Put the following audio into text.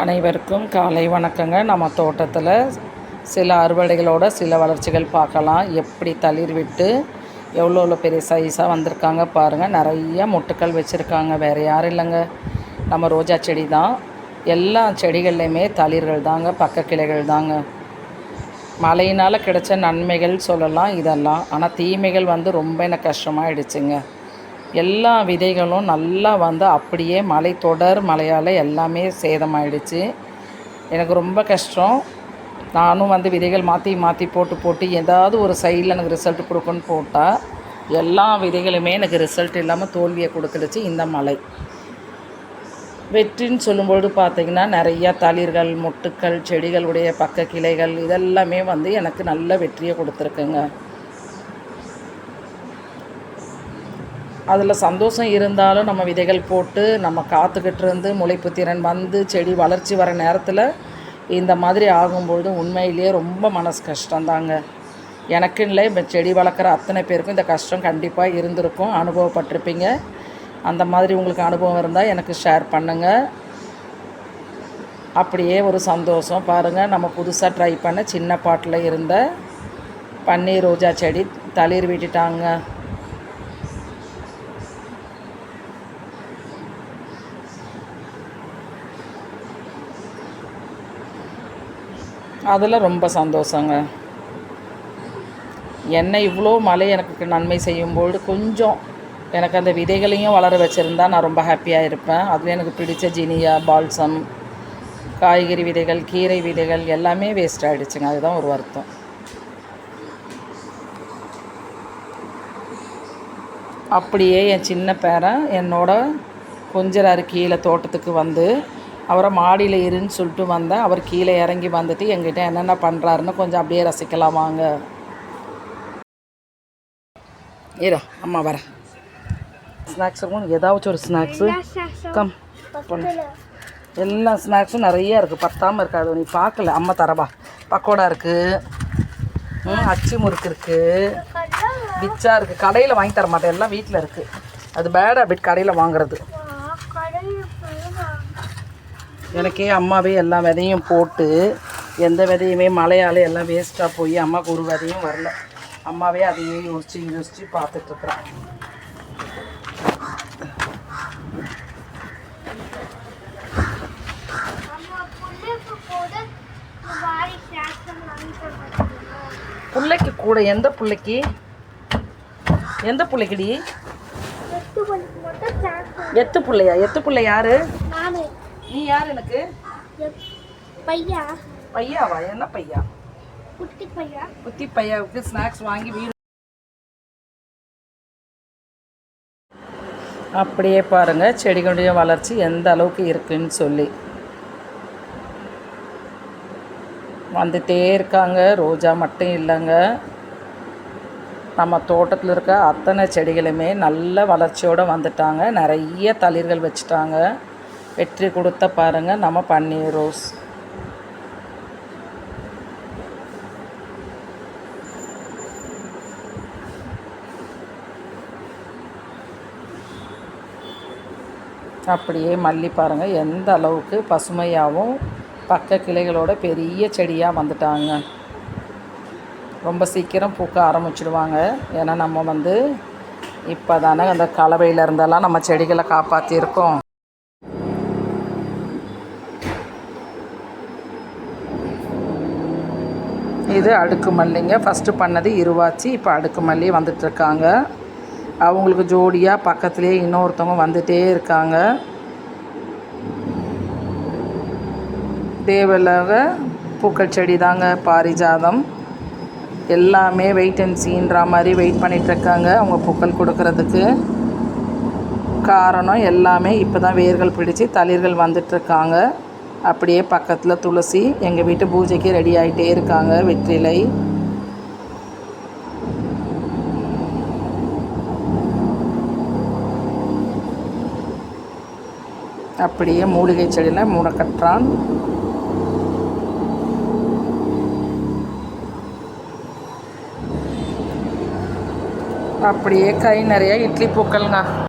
அனைவருக்கும் காலை வணக்கங்க. நம்ம தோட்டத்தில் சில அறுவடைகளோட சில வளர்ச்சிகள் பார்க்கலாம். எப்படி தளிர் விட்டு எவ்வளோ எவ்வளோ பெரிய சைஸாக வந்திருக்காங்க பாருங்கள் நிறைய மொட்டுக்கள் வச்சுருக்காங்க. வேறு யாரும் இல்லைங்க. நம்ம ரோஜா செடி தான். எல்லா செடிகள்லையுமே தளிர்கள் தாங்க பக்க கிளைகள் தாங்க. மழையினால் கிடைச்ச நன்மைகள் சொல்லலாம் இதெல்லாம். ஆனால் தீமைகள் வந்து ரொம்ப எனக்கு கஷ்டமாயிடுச்சுங்க. எல்லா விதைகளும் நல்லா வந்து அப்படியே மலை தொடர் மழையால் எல்லாமே சேதமாயிடுச்சு. எனக்கு ரொம்ப கஷ்டம். நானும் வந்து விதைகள் மாற்றி மாற்றி போட்டு போட்டு ஏதாவது ஒரு சைடில் எனக்கு ரிசல்ட் கொடுக்குன்னு போட்டால் எல்லா விதைகளுமே எனக்கு ரிசல்ட் இல்லாமல் தோல்வியை கொடுத்துடுச்சு இந்த மலை. வெற்றின்னு சொல்லும்பொழுது பார்த்திங்கன்னா நிறையா தளிர்கள் மொட்டுக்கள் செடிகளுடைய பக்க கிளைகள் இதெல்லாமே வந்து எனக்கு நல்ல வெற்றியை கொடுத்துருக்குங்க. அதில் சந்தோஷம் இருந்தாலும் நம்ம விதைகள் போட்டு நம்ம காத்துக்கிட்டு இருந்து முளைப்பு திறன் வந்து செடி வளர்ச்சி வர நேரத்தில் இந்த மாதிரி ஆகும்பொழுது உண்மையிலேயே ரொம்ப மனசு கஷ்டந்தாங்க எனக்குன்னு இல்லை இப்போ செடி வளர்க்குற அத்தனை பேருக்கும் இந்த கஷ்டம் கண்டிப்பாக இருந்திருக்கும் அனுபவப்பட்டிருப்பீங்க. அந்த மாதிரி உங்களுக்கு அனுபவம் இருந்தால் எனக்கு ஷேர் பண்ணுங்கள் அப்படியே ஒரு சந்தோஷம். பாருங்கள் நம்ம புதுசாக ட்ரை பண்ண சின்ன பாட்டில் இருந்த பன்னீர் ரோஜா செடி தளிர் விட்டுட்டாங்க. அதில் ரொம்ப சந்தோஷங்க. என்னை இவ்வளோ மழை எனக்கு நன்மை செய்யும்போது கொஞ்சம் எனக்கு அந்த விதைகளையும் வளர வச்சுருந்தா நான் ரொம்ப ஹாப்பியாக இருப்பேன். அதில் எனக்கு பிடிச்ச ஜினியா பால்சம் காய்கறி விதைகள் கீரை விதைகள் எல்லாமே வேஸ்ட் ஆகிடுச்சுங்க அதுதான் ஒரு வருத்தம். அப்படியே என் சின்ன பேரன் என்னோட கொஞ்சராரு கீழே தோட்டத்துக்கு வந்து அவரை மாடியில் இருன்னு சொல்லிட்டு வந்தேன். அவர் கீழே இறங்கி வந்துட்டு எங்கிட்ட என்னென்ன பண்ணுறாருன்னு கொஞ்சம் அப்படியே ரசிக்கலாம் வாங்க. ஏரா அம்மா வரேன் ஸ்நாக்ஸ் இருக்கும். ஏதாச்சும் ஒரு ஸ்நாக்ஸு கம் பண்ணு எல்லா ஸ்நாக்ஸும் நிறைய இருக்குது பத்தாமல் இருக்காது. நீ பார்க்கல. அம்மா தரவா பக்கோடா இருக்குது அச்சு முறுக்கு இருக்குது பிச்சா இருக்குது கடையில் வாங்கி தர மாட்டேன். எல்லாம் வீட்டில் இருக்குது அது பேட் ஹேபிட் கடையில் வாங்குறது. எனக்கே அம்மாவே எல்லா விதையும் போட்டு எந்த விதையுமே மழையால் எல்லாம் வேஸ்ட்டாக போய் அம்மாவுக்கு ஒரு விதையும் வரல. அம்மாவே அதையே யோசித்து யோசித்து பார்த்துட்ருக்குறேன் பிள்ளைக்கு கூட எந்த பிள்ளைக்கு? எந்த பிள்ளைக்குடி? எத்து பிள்ளையா? எத்து பிள்ளை யாரு? நீ யார் எனக்கு? பையா? பையாவா? என்ன பையா? குட்டி பையா? குத்தி பையாவுக்கு ஸ்நாக்ஸ் வாங்கி வீடு அப்படியே பாருங்க செடிகளுடைய வளர்ச்சி எந்த அளவுக்கு இருக்குன்னு சொல்லி. வந்துட்டே இருக்காங்க ரோஜா மட்டும் இல்லைங்க. நம்ம தோட்டத்தில் இருக்க அத்தனை செடிகளுமே நல்ல வளர்ச்சியோடு வந்துட்டாங்க. நிறைய தளிர்கள் வச்சுட்டாங்க. வெற்றி கொடுத்த பாருங்கள் நம்ம பன்னீர் ரோஸ். அப்படியே மல்லி பாருங்கள் எந்த அளவுக்கு பசுமையாகவும் பக்க கிளைகளோட பெரிய செடியாக வந்துட்டாங்க. ரொம்ப சீக்கிரம் பூக்க ஆரம்பிச்சிடுவாங்க. ஏன்னா நம்ம வந்து இப்போ தானே அந்த கலவையில் இருந்தெல்லாம் நம்ம செடிகளை காப்பாற்றியிருக்கோம் இது அடுக்கு மல்லிங்க. ஃபஸ்ட்டு பண்ணது இருவாச்சி இப்போ அடுக்கு மல்லி வந்துட்டுருக்காங்க அவங்களுக்கு ஜோடியாக பக்கத்துலேயே இன்னொருத்தவங்க வந்துகிட்டே இருக்காங்க. தேவலாக பூக்கள் செடி தாங்க பாரிஜாதம். எல்லாமே வெயிட் அண்ட் சீன்ற மாதிரி வெயிட் பண்ணிகிட்ருக்காங்க அவங்க பூக்கள் கொடுக்கறதுக்கு. காரணம் எல்லாமே இப்போ தான் வேர்கள் பிடிச்சி தளிர்கள் வந்துட்டுருக்காங்க அப்படியே பக்கத்தில் துளசி எங்கள் வீட்டு பூஜைக்கு ரெடி ஆகிட்டே இருக்காங்க வெற்றிலை. அப்படியே மூலிகை செடியில் மூடக்கற்றான் அப்படியே கை நிறைய இட்லி பூக்கள்ங்க.